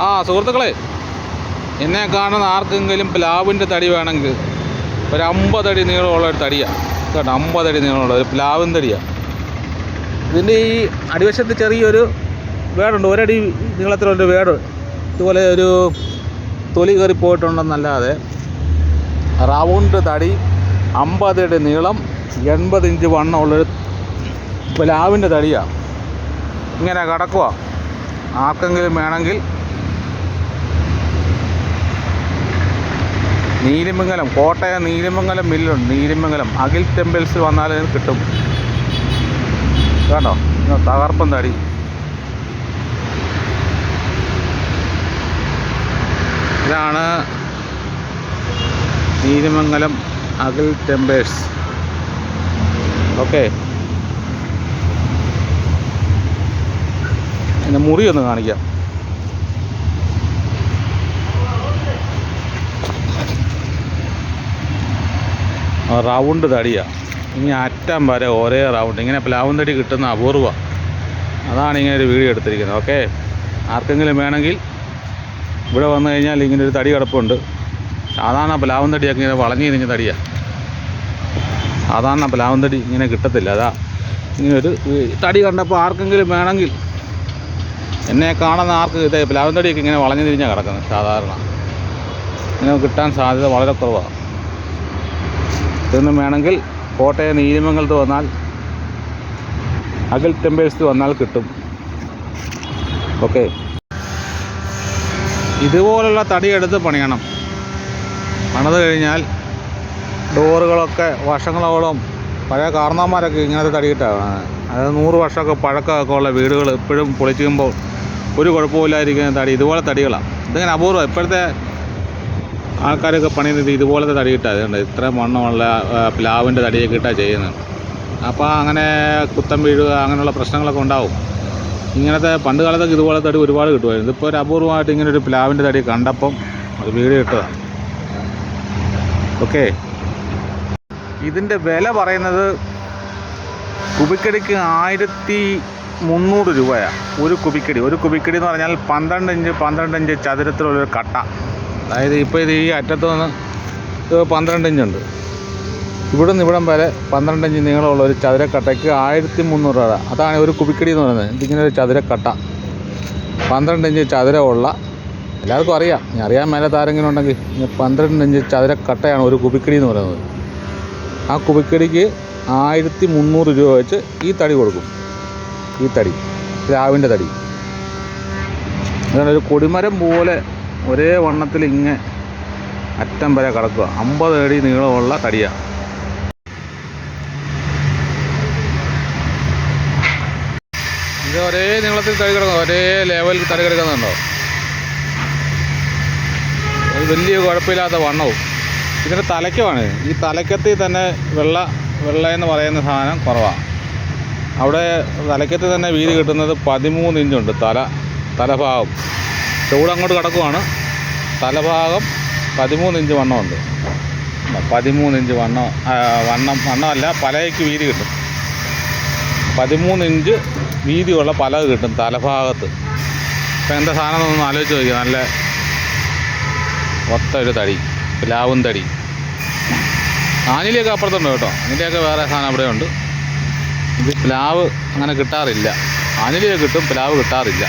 ആ സുഹൃത്തുക്കളെ എന്നെ കാണുന്ന ആർക്കെങ്കിലും പ്ലാവിന്റെ തടി വേണമെങ്കിൽ ഒരു അമ്പതടി നീളമുള്ള ഒരു തടിയാണ് കേട്ടോ അമ്പതടി നീളമുള്ള ഒരു പ്ലാവിൻ തടിയാണ് ഇതിന്റെ ഈ അടിവശത്ത് ചെറിയൊരു വേടുണ്ട്. ഒരടി നീളത്തിലൊരു വേട്. ഇതുപോലെ ഒരു തൊലി കയറി പോയിട്ടുണ്ടെന്നല്ലാതെ റൗണ്ട് തടി അമ്പതടി നീളം എൺപത് ഇഞ്ച് വണ്ണമുള്ളൊരു പ്ലാവിന്റെ തടിയാണ് ഇങ്ങനെ കിടക്കുക ആർക്കെങ്കിലും വേണമെങ്കിൽ നീലിമംഗലം കോട്ടയം നീലിമംഗലം മില്ലുണ്ട്. നീലിമംഗലം. അഖിൽ ടെമ്പിൾസ് വന്നാൽ കിട്ടും. കേട്ടോ തകർപ്പം തടി. ഇതാണ് നീലിമംഗലം അഖിൽ ടെമ്പേഴ്സ് ഓക്കെ. എന്റെ മുറിയൊന്ന് കാണിക്കാം. റൗണ്ട് തടിയാണ് ഇനി അറ്റം വരെ ഒരേ റൗണ്ട്. ഇങ്ങനെ പ്ലാവും തടി കിട്ടുന്ന അപൂർവ. അതാണ് ഇങ്ങനെ ഒരു വീഡിയോ എടുത്തിരിക്കുന്നത്. ഓക്കെ? ആർക്കെങ്കിലും വേണമെങ്കിൽ ഇവിടെ വന്നു കഴിഞ്ഞാൽ ഇങ്ങനെ ഒരു തടി കിടപ്പുണ്ട്. സാധാരണ പ്ലാവും തടിയൊക്കെ ഇങ്ങനെ വളഞ്ഞു തിരിഞ്ഞ തടിയാണ് സാധാരണ പ്ലാവും തടി ഇങ്ങനെ കിട്ടത്തില്ല. അതാ. ഇങ്ങനെ ഒരു തടി കണ്ടപ്പോൾ ആർക്കെങ്കിലും വേണമെങ്കിൽ എന്നെ കാണുന്ന ആർക്ക് ഇത് പ്ലാവും തടിയൊക്കെ ഇങ്ങനെ വളഞ്ഞു തിരിഞ്ഞാണ് കിടക്കുന്നത് സാധാരണ. ഇങ്ങനെ കിട്ടാൻ സാധ്യത വളരെ കുറവാണ് ഇതൊന്നും വേണമെങ്കിൽ കോട്ടയം നീലിമംഗലത്ത് വന്നാൽ അഗൽ ടെമ്പേഴ്സിൽ വന്നാൽ കിട്ടും. ഓക്കെ. ഇതുപോലുള്ള തടിയെടുത്ത് പണിയണം. പണിത് കഴിഞ്ഞാൽ ഡോറുകളൊക്കെ വർഷങ്ങളോളം പഴയ കാരണവന്മാരൊക്കെ ഇങ്ങനത്തെ തടിയിട്ടാണ് അതായത് നൂറ് വർഷമൊക്കെ പഴക്കമൊക്കെ ഉള്ള വീടുകൾ ഇപ്പോഴും പൊളിക്കുമ്പോൾ ഒരു കുഴപ്പമില്ലായിരിക്കുന്ന തടി ഇതുപോലെ തടികളാണ് ഇതിങ്ങനെ അപൂർവം ഇപ്പോഴത്തെ ആൾക്കാരൊക്കെ പണിയുന്നത് ഇതുപോലത്തെ തടിയിട്ടാണ് അതുകൊണ്ട് ഇത്ര മണ്ണമുള്ള ആ, പ്ലാവിന്റെ തടിയൊക്കെ ഇട്ടാണ് ചെയ്യുന്നത്. അപ്പോൾ അങ്ങനെ കുത്തം വീഴുക അങ്ങനെയുള്ള പ്രശ്നങ്ങളൊക്കെ ഉണ്ടാവും. ഇങ്ങനത്തെ പണ്ട് കാലത്തൊക്കെ ഇതുപോലെ തടി ഒരുപാട് കിട്ടുമായിരുന്നു. ഇതിപ്പോൾ ഒരു അപൂർവമായിട്ട് ഇങ്ങനെ ഒരു പ്ലാവിന്റെ തടി കണ്ടപ്പം അത് വീഡിയോ ഇട്ടതാണ് ഓക്കെ. ഇതിന്റെ വില പറയുന്നത് കുബിക്കടിക്ക് ആയിരത്തി മുന്നൂറ് രൂപയാണ് ഒരു കുബിക്കടി. ഒരു കുബിക്കടി എന്ന് പറഞ്ഞാൽ പന്ത്രണ്ട് ഇഞ്ച് പന്ത്രണ്ട് ഇഞ്ച് ചതുരത്തിലുള്ളൊരു കട്ട. അതായത് ഇപ്പോൾ ഇത് ഈ അറ്റത്ത് നിന്ന് പന്ത്രണ്ട് ഇഞ്ചുണ്ട് ഇവിടെ നിന്ന് ഇവിടം വരെ പന്ത്രണ്ട് ഇഞ്ച് നീളമുള്ള ഒരു ചതുരക്കട്ടയ്ക്ക് ആയിരത്തി മുന്നൂറ് രൂപ. അതാണ് ഒരു കുബിക്കടി എന്ന് പറയുന്നത്. ഇതിങ്ങനെ ഒരു ചതുരക്കട്ട. പന്ത്രണ്ട് ഇഞ്ച് ചതുരമുള്ള. എല്ലാവർക്കും അറിയാം. ഞാൻ അറിയാൻ മേലെ താരെങ്കിലും ഉണ്ടെങ്കിൽ പന്ത്രണ്ട് ഇഞ്ച് ചതുരക്കട്ടയാണ് ഒരു കുബിക്കടി എന്ന് പറയുന്നത്. ആ കുബിക്കടിക്ക് ആയിരത്തി മുന്നൂറ് രൂപ വെച്ച് ഈ തടി കൊടുക്കും. ഈ തടി. രാവിന്റെ തടി. അതാണ് ഒരു കൊടിമരം പോലെ ഒരേ വണ്ണത്തിൽ ഇങ്ങനെ അറ്റം വരെ കിടക്കുക. അമ്പത് അടി നീളമുള്ള തടിയാണ് ഇത് ഒരേ നീളത്തിൽ തടി കിടക്കുന്നു. ഒരേ ലെവലിൽ തടി കിടക്കുന്നുണ്ടോ? അത് വലിയ കുഴപ്പമില്ലാത്ത വണ്ണവും. ഇതിന്റെ തലയ്ക്കുമാണ്. ഈ തലയ്ക്കത്തിൽ തന്നെ വെള്ള വെള്ള എന്ന് പറയുന്ന സാധനം കുറവാണ് അവിടെ തലയ്ക്കത്തിൽ തന്നെ വീതി കിട്ടുന്നത് പതിമൂന്ന് ഇഞ്ചുണ്ട്. തല തലഭാഗം. ചൂട് അങ്ങോട്ട് കിടക്കുവാണ്. തലഭാഗം പതിമൂന്ന് ഇഞ്ച് വണ്ണമുണ്ട്. പതിമൂന്ന് ഇഞ്ച് വണ്ണം വണ്ണം വണ്ണമല്ല പലയ്ക്ക് വീതി കിട്ടും. പതിമൂന്ന് ഇഞ്ച് വീതിയുള്ള പലക കിട്ടും തലഭാഗത്ത്. ഇപ്പം എന്താ സാധനം ഒന്ന് ആലോചിച്ച് നോക്കി നല്ല ഒത്ത ഒരു തടി പ്ലാവും തടി. ആഞ്ഞിലിയൊക്കെ അപ്പുറത്തുണ്ട് കേട്ടോ. ആഞ്ഞിലിയൊക്കെ വേറെ സാധനം അവിടെ ഉണ്ട്. ഇത് പ്ലാവ് അങ്ങനെ കിട്ടാറില്ല. ആഞ്ഞിലിയൊക്കെ കിട്ടും പ്ലാവ് കിട്ടാറില്ല.